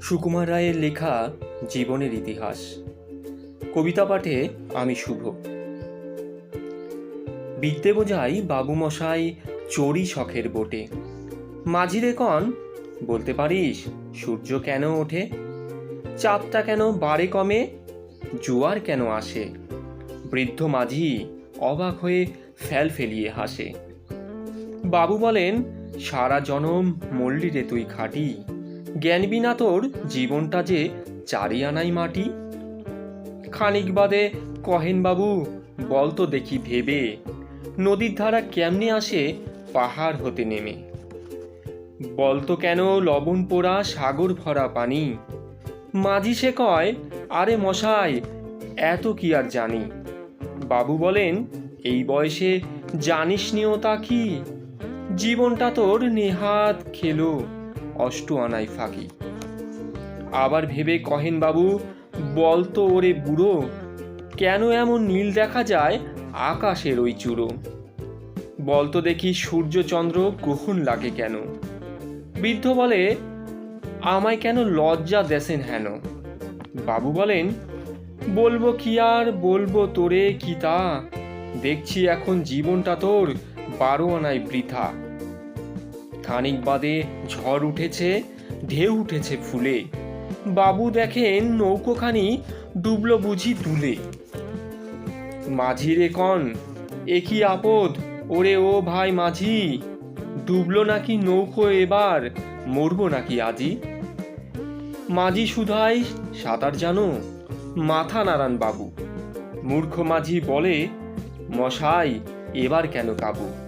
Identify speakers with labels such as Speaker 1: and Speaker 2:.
Speaker 1: সুকুমার রায়ের লেখা জীবনের ইতিহাস। কবিতা পাঠে আমি শুভ। বিদ্যে বোঝাই বাবুমশাই চড়ি শখের বোটে। মাঝিরে কন, বলতে পারিস সূর্য কেন ওঠে? চাপটা কেন বাড়ে কমে? জোয়ার কেন আসে? বৃদ্ধ মাঝি অবাক হয়ে ফেল ফেলিয়ে হাসে। বাবু বলেন, সারা জনম মল্লি রে তুই খাটি জ্ঞান বিনা তোর জীবনটা যে চারি আনাই মাটি। খানিক বাদে কহেন বাবু, বল তো দেখি ভেবে, নদীর ধারা কেমনে আসে পাহাড় হতে নেমে। বলতো কেন লবণ পোড়া সাগর ভরা পানি। মাঝি সে কয়, আরে মশাই, এত কি আর জানি? বাবু বলেন, এই বয়সে জানিস নিও তা কি? জীবনটা তোর নেহাত খেলো। অষ্ট আনাই ফাঁকি। আবার ভেবে কহেন বাবু, বল তো ওরে বুড়ো, কেন এমন নীল দেখা যায় আকাশের ওই চূড়ো? বল তো দেখি সূর্যচন্দ্র গ্রহণ লাগে কেন? বৃদ্ধ বলে, আমায় কেন লজ্জা দেশেন হেন? বাবু বলেন, বলব কি আর বলব তোরে কি তা? দেখছি এখন জীবনটা তোর বারো আনায় বৃথা। খানিক বাদে ঝড় উঠেছে, ঢেউ উঠেছে ফুলে। বাবু দেখেন নৌকোখানি ডুবলো বুঝি তুলে মাঝিরে কন, এ কি আপদ? ওরে ও ভাই মাঝি, ডুবলো নাকি নৌকো এবার, মরবো নাকি আজি? মাঝি সুধাই, সাঁতার জানো? মাথা নাড়ান বাবু। মূর্খ মাঝি বলে, মশাই, এবার কেন কাবু?